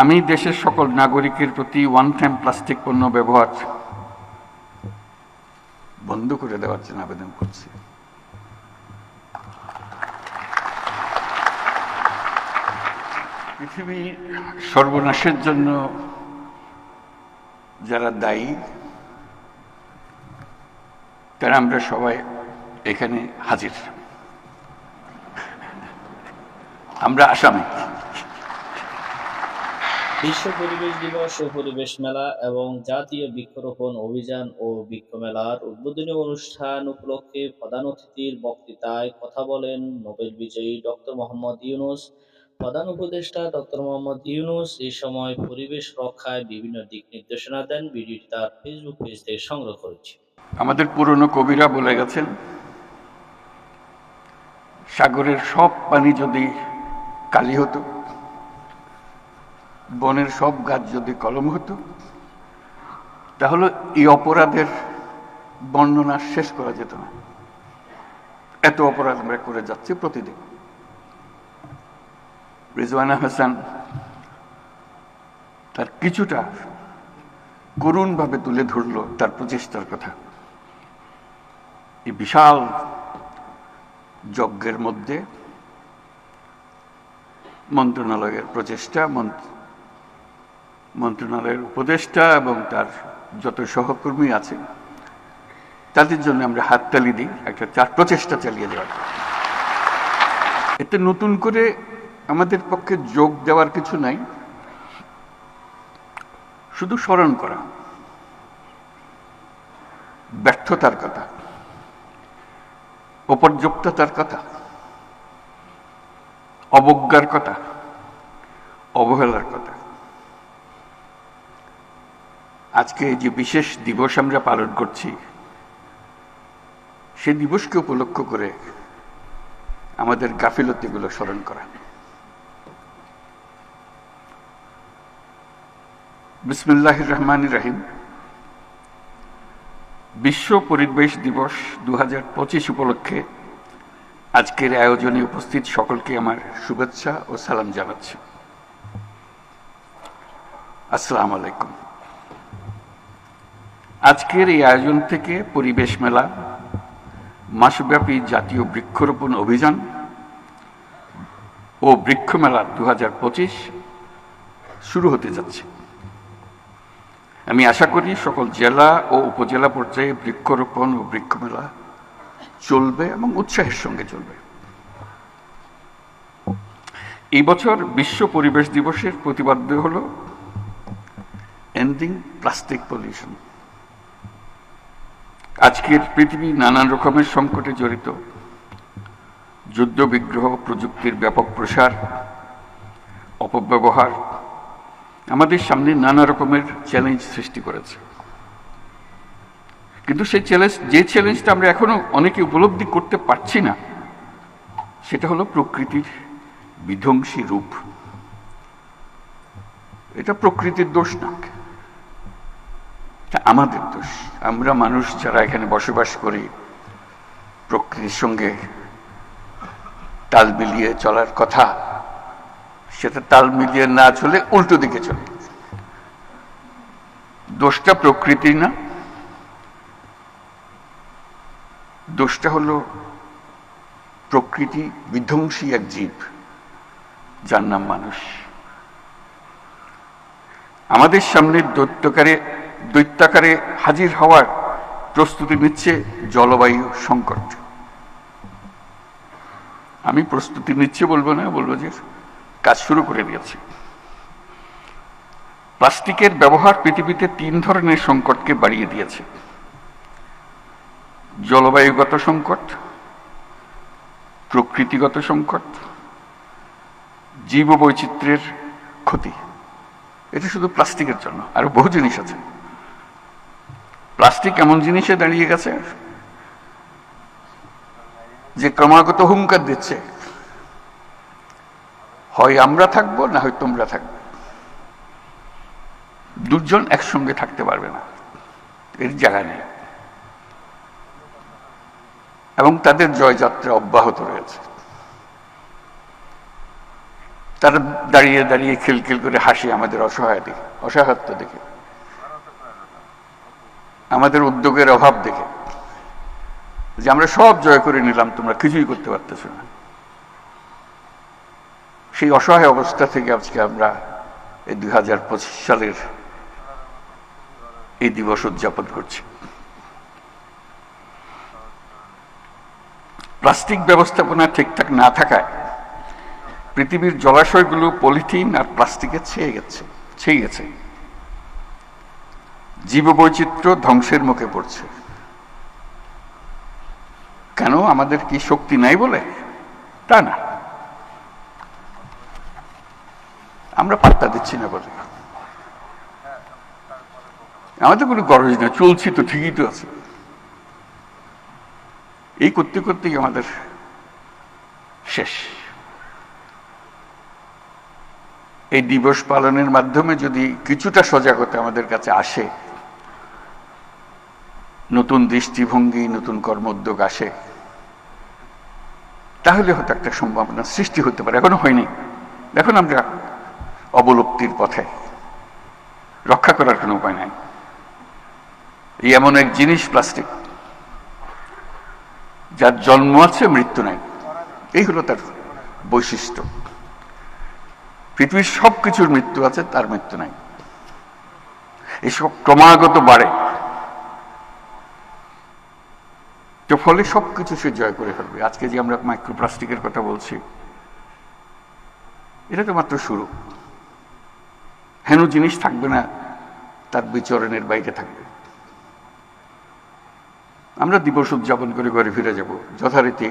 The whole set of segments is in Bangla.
আমি দেশের সকল নাগরিকের প্রতি ওয়ান টাইম প্লাস্টিক পণ্য ব্যবহার বন্ধ করে দেওয়ার জন্য আবেদন করছি। পৃথিবী সর্বনাশের জন্য যারা দায়ী, তারা আমরা সবাই এখানে হাজির। আমরা আসামি। বিশ্ব পরিবেশ দিবস ও পরিবেশ মেলা এবং জাতীয় বৃক্ষরোপণ অভিযান ও বৃক্ষ মেলার উদ্বোধনী অনুষ্ঠান উপলক্ষে প্রধান অতিথির বক্তৃতায় কথা বলেন নোবেল বিজয়ী ডক্টর মোহাম্মদ ইউনুস। প্রধান উপদেষ্টা ডক্টর মোহাম্মদ ইউনুস এই সময় পরিবেশ রক্ষায় বিভিন্ন দিক নির্দেশনা দেন। ভিডিওটি তার ফেসবুক পেজ থেকে সংগ্রহ করেছে। আমাদের পুরনো কবিরা বলে গেছেন, সাগরের সব পানি যদি কালি হতো বনের সব গাছ যদি কলম হতো, তাহলে এই অপরাধের বর্ণনা শেষ করা যেত না। এত অপরাধ আমরা করে যাচ্ছি প্রতিদিন। রিজওয়ানা হাসান তার কিছুটা করুণভাবে তুলে ধরলো তার প্রচেষ্টার কথা। এই বিশাল যজ্ঞের মধ্যে মন্ত্রণালয়ের প্রচেষ্টা মন্ত্রণালয়ের উপদেষ্টা এবং তার যত সহকর্মী আছে, তাদের জন্য আমরা হাততালি দিই, একটা চার প্রচেষ্টা চালিয়ে যাওয়ার এতে নতুন করে আমাদের পক্ষে যোগ দেওয়ার কিছু নাই। শুধু স্মরণ করা। ব্যর্থতার কথা। অপর্যাপ্ততার কথা। অবজ্ঞার কথা। অবহেলার কথা। আজকে যে বিশেষ দিবস আমরা পালন করছি, সে দিবসকে উপলক্ষ করে আমাদের গাফিলতিগুলো স্মরণ করা। বিসমুল্লাহ রহমান রাহিম। বিশ্ব পরিবেশ দিবস দুহাজার পঁচিশ উপলক্ষে আজকের আয়োজনে উপস্থিত সকলকে আমার শুভেচ্ছা ও সালাম জানাচ্ছি। আসসালামু আলাইকুম। আজকের এই আয়োজন থেকে পরিবেশ মেলা, মাসব্যাপী জাতীয় বৃক্ষরোপণ অভিযান ও বৃক্ষ মেলা দু হাজার পঁচিশ শুরু হতে যাচ্ছে। আমি আশা করি সকল জেলা ও উপজেলা পর্যায়ে বৃক্ষরোপণ ও বৃক্ষমেলা চলবে এবং উৎসাহের সঙ্গে চলবে। এই বছর বিশ্ব পরিবেশ দিবসের প্রতিপাদ্য হল এন্ডিং প্লাস্টিক পলিউশন আজকের পৃথিবী নানান রকমের সংকটে জড়িত। যুদ্ধ, বিগ্রহ, প্রযুক্তির ব্যাপক প্রসার, অপব্যবহার আমাদের সামনে নানা রকমের চ্যালেঞ্জ সৃষ্টি করেছে। কিন্তু সেই চ্যালেঞ্জ যে চ্যালেঞ্জটা আমরা এখনও অনেকে উপলব্ধি করতে পারছি না, সেটা হলো প্রকৃতির বিধ্বংসী রূপ। এটা প্রকৃতির দোষ না। আমাদের দোষ। আমরা মানুষ যারা এখানে বসবাস করি, প্রকৃতির সঙ্গে তাল মিলিয়ে চলার কথা, সেটা তাল মিলিয়ে না চলে উল্টো দিকে চলে। দোষটা প্রকৃতি না। দোষটা হলো প্রকৃতি বিধ্বংসী এক জীব, যার নাম মানুষ। আমাদের সামনে দৈত্যকারে দৈত্যাকারে হাজির হওয়ার প্রস্তুতি নিচ্ছে জলবায়ু সংকট। আমি প্রস্তুতি নিচ্ছে বলব না, বলব যে কাজ শুরু করে দিয়েছে। প্লাস্টিকের ব্যবহার পৃথিবীতে তিন ধরনের সংকটকে বাড়িয়ে দিয়েছে। জলবায়ুগত সংকট, প্রকৃতিগত সংকট জীব বৈচিত্র্যের ক্ষতি। এটা শুধু প্লাস্টিকের জন্য, আরও বহু জিনিস আছে। প্লাস্টিক এমন জিনিসে দাঁড়িয়ে গেছে যে ক্রমাগত হুঙ্কার দিচ্ছে। হয় আমরা থাকব, না হয় তোমরা থাকবে। দুজন একসঙ্গে থাকতে পারবে না, এর জায়গা নেই। এবং তাদের জয়যাত্রা অব্যাহত রয়েছে। তারা দাঁড়িয়ে দাঁড়িয়ে খিলখিল করে হাসি আমাদের অসহায় দেখে অসহায়ত্ব দেখে আমাদের উদ্যোগের অভাব দেখে। যে আমরা সব জয় করে নিলাম, তোমরা কিছুই করতে পারতেছ না। সেই অসহায় অবস্থা থেকে আজকে আমরা এই দুই হাজার পঁচিশ সালের এই দিবস উদযাপন করছি। প্লাস্টিক ব্যবস্থাপনা ঠিকঠাক না থাকায় পৃথিবীর জলাশয়গুলো পলিথিন আর প্লাস্টিকে ছেয়ে গেছে ছেয়ে গেছে। জীববৈচিত্র্য ধ্বংসের মুখে পড়ছে। কেন? আমাদের কি শক্তি নাই বলে? তা না। আমরা পাত্তা দিচ্ছি না বলে। আমাদের কোনো গরজ না চলছি তো, ঠিকই তো আছে। এই করতে করতেই আমাদের শেষ। এই দিবস পালনের মাধ্যমে যদি কিছুটা সজাগতা আমাদের কাছে আসে নতুন দৃষ্টিভঙ্গি, নতুন কর্মোদ্যোগ আসে। তাহলে হয়তো একটা সম্ভাবনা সৃষ্টি হতে পারে, এখনও হয়নি। এখন আমরা অবলুপ্তির পথে। রক্ষা করার কোনো উপায় নাই। এই এমন এক জিনিস, প্লাস্টিক, যার জন্ম আছে, মৃত্যু নাই। এই হলো তার বৈশিষ্ট্য। পৃথিবীর সব কিছুর মৃত্যু আছে, তার মৃত্যু নাই। এসব ক্রমাগত বাড়ে। ফলে সবকিছু সে জয় করে ফেলবে। আজকে যে আমরা মাইক্রোপ্লাস্টিকের কথা বলছি, এটা তো মাত্র শুরু। হেন জিনিস থাকবে না, তার বিচরণের বাইরে থাকবে। আমরা দিবস উদযাপন করে ঘরে ফিরে যাব। যথারীতি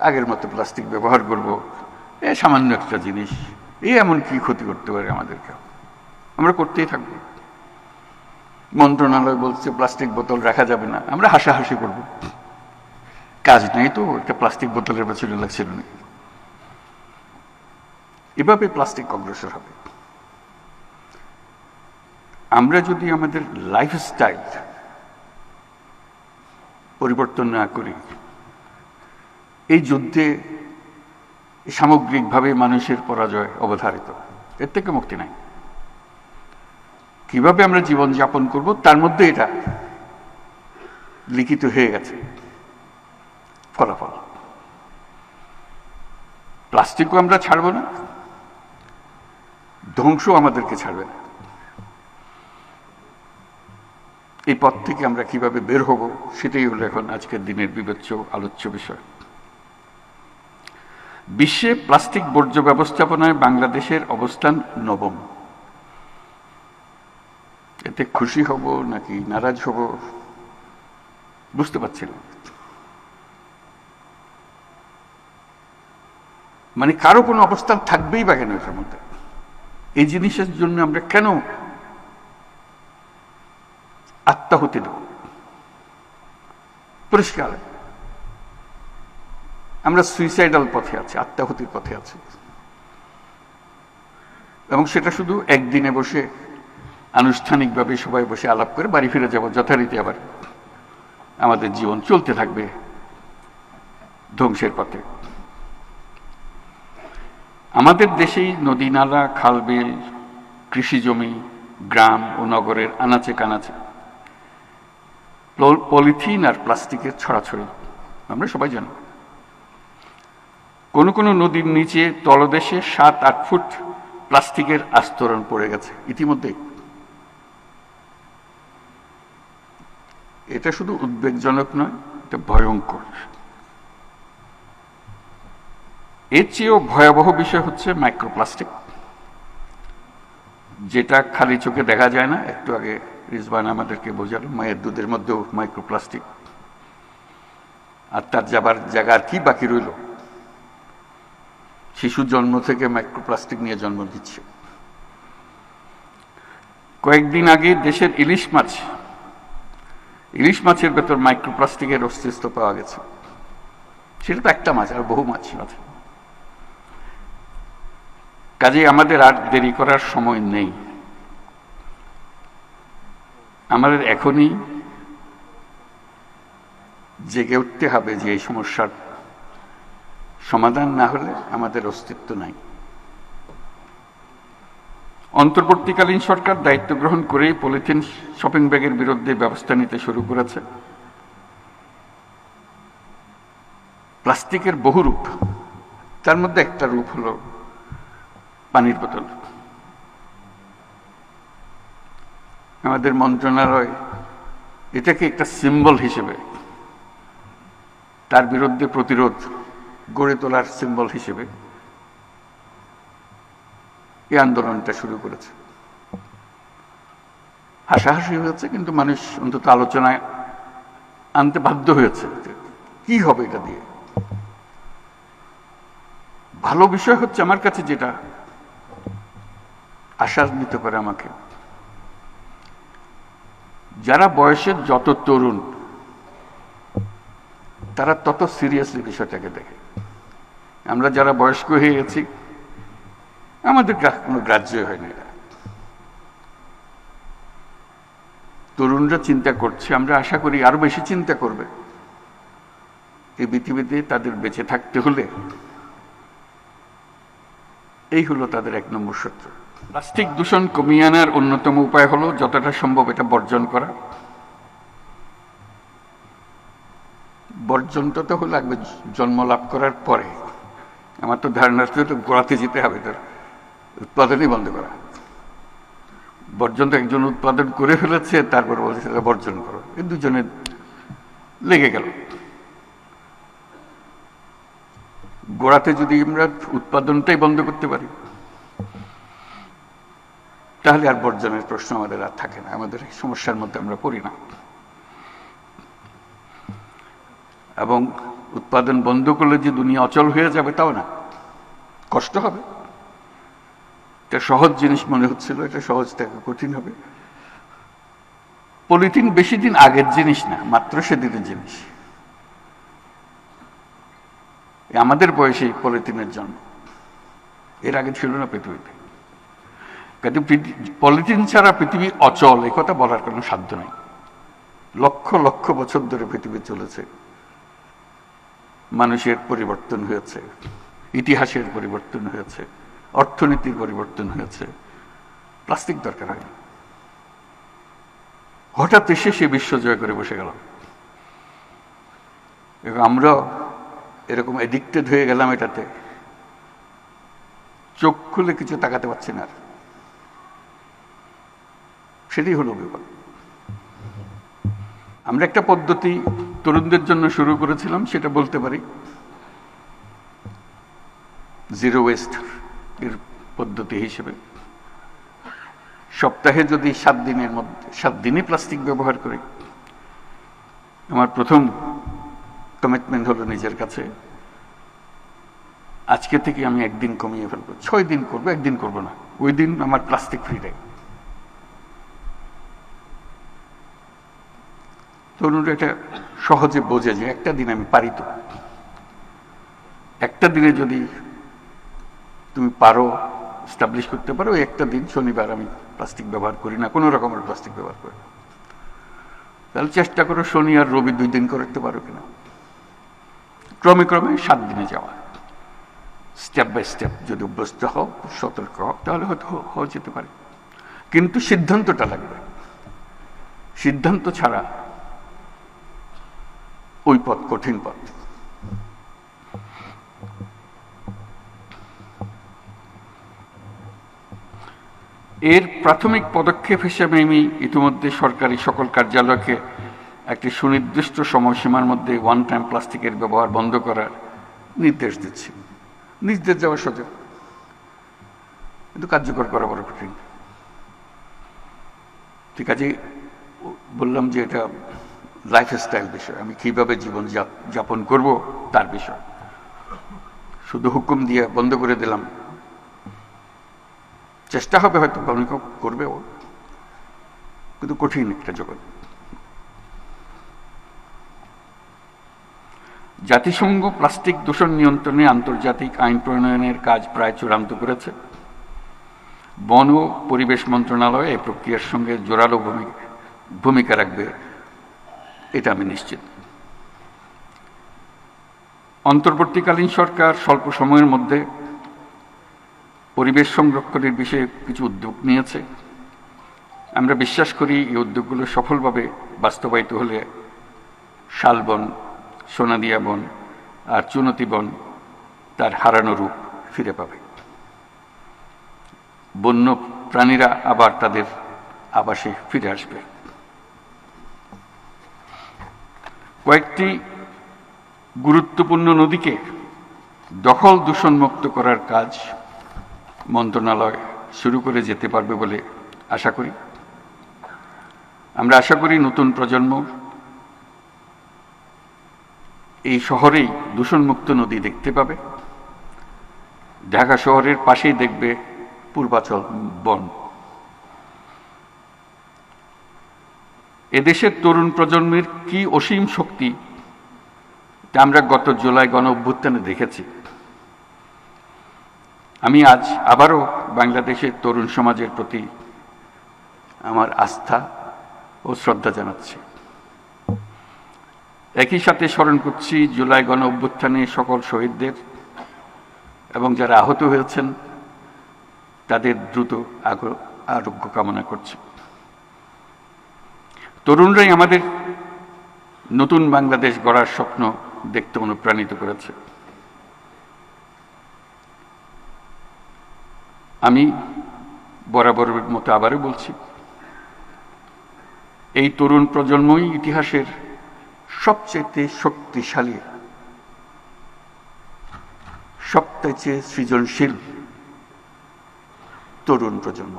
আগের মতো প্লাস্টিক ব্যবহার করব। এ সামান্য একটা জিনিস। এ এমন কি ক্ষতি করতে পারে আমাদেরকে? আমরা করতেই থাকব। মন্ত্রণালয় বলছে প্লাস্টিক বোতল রাখা যাবে না। আমরা হাসাহাসি করব। কাজ নেই তো, একটা প্লাস্টিক বোতলের পেছনে লাগছিল না। এভাবে প্লাস্টিক অগ্রসর হবে। আমরা যদি আমাদের লাইফস্টাইল পরিবর্তন না করি, এই যুদ্ধে সামগ্রিকভাবে মানুষের পরাজয় অবধারিত। এর থেকে মুক্তি নাই। কীভাবে আমরা জীবন যাপন করব, তার মধ্যে এটা লিখিত হয়ে গেছে। ফলাফল। প্লাস্টিকও আমরা ছাড়ব না ধ্বংস আমাদেরকে ছাড়বে না। এই পথ থেকে আমরা কীভাবে বের হব, সেটাই হলো এখন আজকের দিনের বিবেচ্য আলোচ্য বিষয়। বিশ্বে প্লাস্টিক বর্জ্য ব্যবস্থাপনায় বাংলাদেশের অবস্থান নবম। এতে খুশি হব নাকি নারাজ হব, বুঝতে পারছি মানে কারও কোনো অবস্থান থাকবেই বা কেন এটার মধ্যে এই জিনিসের জন্য আমরা কেন আত্মাহুতি দেব? পরিষ্কার আমরা সুইসাইডাল পথে আছি, আত্মাহুতির পথে আছি। এবং সেটা শুধু একদিনে বসে, আনুষ্ঠানিকভাবে সবাই বসে আলাপ করে বাড়ি ফিরে যাব, যথারীতি আবার আমাদের জীবন চলতে থাকবে ধ্বংসের পথে। আমাদের দেশেই নদী, নালা খালবিল কৃষি জমি, গ্রাম ও নগরের আনাচে কানাচে পলিথিন আর প্লাস্টিকের ছড়াছড়ি, আমরা সবাই জানি। কোনো কোনো নদীর নিচে তলদেশে সাত, আট ফুট প্লাস্টিকের আস্তরণ পড়ে গেছে ইতিমধ্যে এটা শুধু উদ্বেগজনক নয়, এটা ভয়ঙ্কর। এর চেয়েও ভয়াবহ বিষয় হচ্ছে মাইক্রোপ্লাস্টিক যেটা খালি চোখে দেখা যায় না। একটু আগে রিজবান আমাদেরকে বোঝালো, মায়ের দুধের মধ্যেও মাইক্রোপ্লাস্টিক আর তার যাবার জায়গা আর কি বাকি রইল? শিশু জন্ম থেকে মাইক্রোপ্লাস্টিক নিয়ে জন্ম দিচ্ছে কয়েকদিন আগে দেশের ইলিশ মাছ, ইলিশ মাছের ভেতর মাইক্রোপ্লাস্টিকের অস্তিত্ব পাওয়া গেছে। সেটা তো একটা মাছ, আর বহু মাছ আছে। কাজে আমাদের আর দেরি করার সময় নেই। আমাদের এখনই জেগে উঠতে হবে যে এই সমস্যার সমাধান না হলে আমাদের অস্তিত্ব নাই। অন্তর্বর্তীকালীন সরকার দায়িত্ব গ্রহণ করেই পলিথিন শপিং ব্যাগের বিরুদ্ধে ব্যবস্থা নিতে শুরু করেছে। প্লাস্টিকের বহু রূপ তার মধ্যে একটা রূপ হলো পানির বোতল। আমাদের মন্ত্রণালয়, এটাকে একটা সিম্বল হিসেবে, তার বিরুদ্ধে প্রতিরোধ গড়ে তোলার সিম্বল হিসেবে এই আন্দোলনটা শুরু করেছে। হাসাহাসি হয়েছে, কিন্তু মানুষ অন্তত আলোচনায় আনতে বাধ্য হয়েছে কি হবে এটা দিয়ে। ভালো বিষয় হচ্ছে আমার কাছে যেটা আশ্বাস দিতে পারে আমাকে। যারা বয়সের যত তরুণ, তারা তত সিরিয়াসলি বিষয়টাকে দেখে। আমরা যারা বয়স্ক হয়ে গেছি, আমাদের কোনো গ্রাহ্য হয় না তরুণরা চিন্তা করছে, আমরা আশা করি আরও বেশি চিন্তা করবে। এই পৃথিবীতে তাদের বেঁচে থাকতে হলে এই হলো তাদের এক নম্বর সত্য প্লাস্টিক দূষণ কমিয়ে আনার অন্যতম উপায় হলো যতটা সম্ভব এটা বর্জন করা। বর্জনটা তো লাগবে, জন্ম লাভ করার পরে। আমার তো ধারণা তো গোড়াতে যেতে হবে, তার উৎপাদনই বন্ধ করা। বর্জন তো একজন উৎপাদন করে ফেলেছে, তারপর বলছে সেটা বর্জন করো। এই দুজনে লেগে গেল। গোড়াতে যদি আমরা উৎপাদনটাই বন্ধ করতে পারি তাহলে আর বর্জনের প্রশ্ন আমাদের আর থাকে না। আমাদের এই সমস্যার মধ্যে আমরা পড়ি না। এবং উৎপাদন বন্ধ করলে যে দুনিয়া অচল হয়ে যাবে তাও না। কষ্ট হবে। এটা সহজ জিনিস মনে হচ্ছিল, এটা সহজ থেকে কঠিন হবে। পলিথিন বেশি দিন আগের জিনিস না, মাত্র সেদিনের জিনিস। আমাদের বয়সে পলিথিনের জন্ম। এর আগে ছিল না পৃথিবীতে। কিন্তু পৃথি- পলিথিন ছাড়া পৃথিবী অচল এ কথা বলার কোনো সাধ্য নেই। লক্ষ লক্ষ বছর ধরে পৃথিবী চলেছে। মানুষের পরিবর্তন হয়েছে। ইতিহাসের পরিবর্তন হয়েছে। অর্থনীতির পরিবর্তন হয়েছে। প্লাস্টিক দরকার হয় হঠাৎ এসে সে বিশ্ব জয় করে বসে গেল এবং আমরা এরকম এডিক্টেড হয়ে গেলাম এটাতে। চোখ খুলে কিছু তাকাতে পারছি না আর। সেটাই হলো বিপদ। আমরা একটা পদ্ধতি তরুণদের জন্য শুরু করেছিলাম, সেটা বলতে পারি। জিরো ওয়েস্ট এর পদ্ধতি হিসেবে। সপ্তাহে যদি সাত দিনের মধ্যে, সাত দিনই প্লাস্টিক ব্যবহার করি, আমার প্রথম কমিটমেন্ট হলো নিজের কাছে, আজকে থেকে আমি একদিন কমিয়ে ফেলব। ছয় দিন করব, একদিন করব না। ওই দিন আমার প্লাস্টিক ফ্রি ডে তরুণরা এটা সহজে বোঝে যে একটা দিন আমি পারি তো। একটা দিনে যদি তুমি পারো স্টাবলিশ করতে পারো একটা দিন শনিবার আমি প্লাস্টিক ব্যবহার করি না, কোনো রকমের প্লাস্টিক ব্যবহার করি তাহলে চেষ্টা করো শনি আর রবি দুই দিন করতে পারো কিনা ক্রমে ক্রমে সাত দিনে যাওয়া। স্টেপ বাই স্টেপ যদি অভ্যস্ত হও সতর্ক হও, তাহলে হয়তো হওয়া যেতে পারে। কিন্তু সিদ্ধান্তটা লাগবে। সিদ্ধান্ত ছাড়া ওই পথ কঠিন পথ। এর প্রাথমিক পদক্ষেপ হিসেবে আমি ইতিমধ্যে সরকারি সকল কার্যালয়কে একটি সুনির্দিষ্ট সময়সীমার মধ্যে ওয়ান টাইম প্লাস্টিকের ব্যবহার বন্ধ করার নির্দেশ দিচ্ছি। নির্দেশ দেওয়া সোজা কিন্তু কার্যকর করা বড় কঠিন। ঠিক আছে বললাম যে এটা লাইফস্টাইল বিষয়। আমি কীভাবে জীবন যাপন করব, তার বিষয়। শুধু হুকুম দিয়ে বন্ধ করে দিলাম। চেষ্টা হবে হয়তো অনেক করবে ও কিন্তু কঠিন একটা জগৎ। জাতিসংঘ প্লাস্টিক দূষণ নিয়ন্ত্রণে আন্তর্জাতিক আইন প্রণয়নের কাজ প্রায় চূড়ান্ত করেছে। বন ও পরিবেশ মন্ত্রণালয় এই প্রক্রিয়ার সঙ্গে জোরালো ভূমিকা ভূমিকা রাখবে। এটা আমি নিশ্চিত। অন্তর্বর্তীকালীন সরকার স্বল্প সময়ের মধ্যে পরিবেশ সংরক্ষণের বিষয়ে কিছু উদ্যোগ নিয়েছে। আমরা বিশ্বাস করি এই উদ্যোগগুলো সফলভাবে বাস্তবায়িত হলে শালবন সোনাদিয়া বন আর চুনতি বন তার হারানো রূপ ফিরে পাবে। বন্য প্রাণীরা আবার তাদের আবাসে ফিরে আসবে। কয়েকটি গুরুত্বপূর্ণ নদীকে দখল দূষণমুক্ত করার কাজ মন্ত্রণালয় শুরু করে যেতে পারবে বলে আশা করি। আমরা আশা করি নতুন প্রজন্ম এই শহরেই দূষণমুক্ত নদী দেখতে পাবে। ঢাকা শহরের পাশেই দেখবে পূর্বাচল বন। এদেশের তরুণ প্রজন্মের কি অসীম শক্তি, তা আমরা গত জুলাই গণ অভ্যুত্থানে দেখেছি। আমি আজ আবারও বাংলাদেশের তরুণ সমাজের প্রতি আমার আস্থা ও শ্রদ্ধা জানাচ্ছি। একই সাথে স্মরণ করছি জুলাই গণ অভ্যুত্থানে সকল শহীদদের এবং যারা আহত হয়েছেন, তাদের দ্রুত আরোগ্য কামনা করছি। তরুণরাই আমাদের নতুন বাংলাদেশ গড়ার স্বপ্ন দেখতে অনুপ্রাণিত করেছে। আমি বরাবরের মতো আবারও বলছি, এই তরুণ প্রজন্মই ইতিহাসের সবচেয়ে শক্তিশালী সবচেয়ে সৃজনশীল তরুণ প্রজন্ম।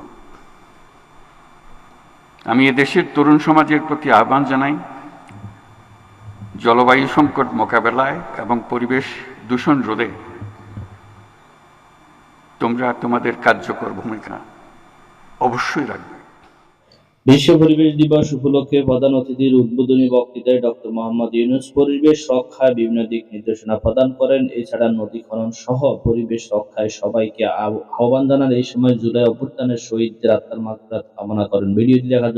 আমি এদেশের তরুণ সমাজের প্রতি আহ্বান জানাই। জলবায়ু সংকট মোকাবেলায় এবং পরিবেশ দূষণ রোধে তোমরা তোমাদের কার্যকর ভূমিকা অবশ্যই রাখবে। বিশ্ব পরিবেশ দিবস উপলক্ষে প্রধান অতিথির উদ্বোধনী বক্তৃতায় ডক্টর মোহাম্মদ ইউনুস পরিবেশ রক্ষায় বিভিন্ন দিক নির্দেশনা প্রদান করেন। এছাড়া নদী খনন সহ পরিবেশ রক্ষায় সবাইকে আহ্বান জানান। এই সময় জুলাই অভ্যুত্থানের শহীদদের আত্মার মাত্রা কামনা করেন। ভিডিওটি জন্য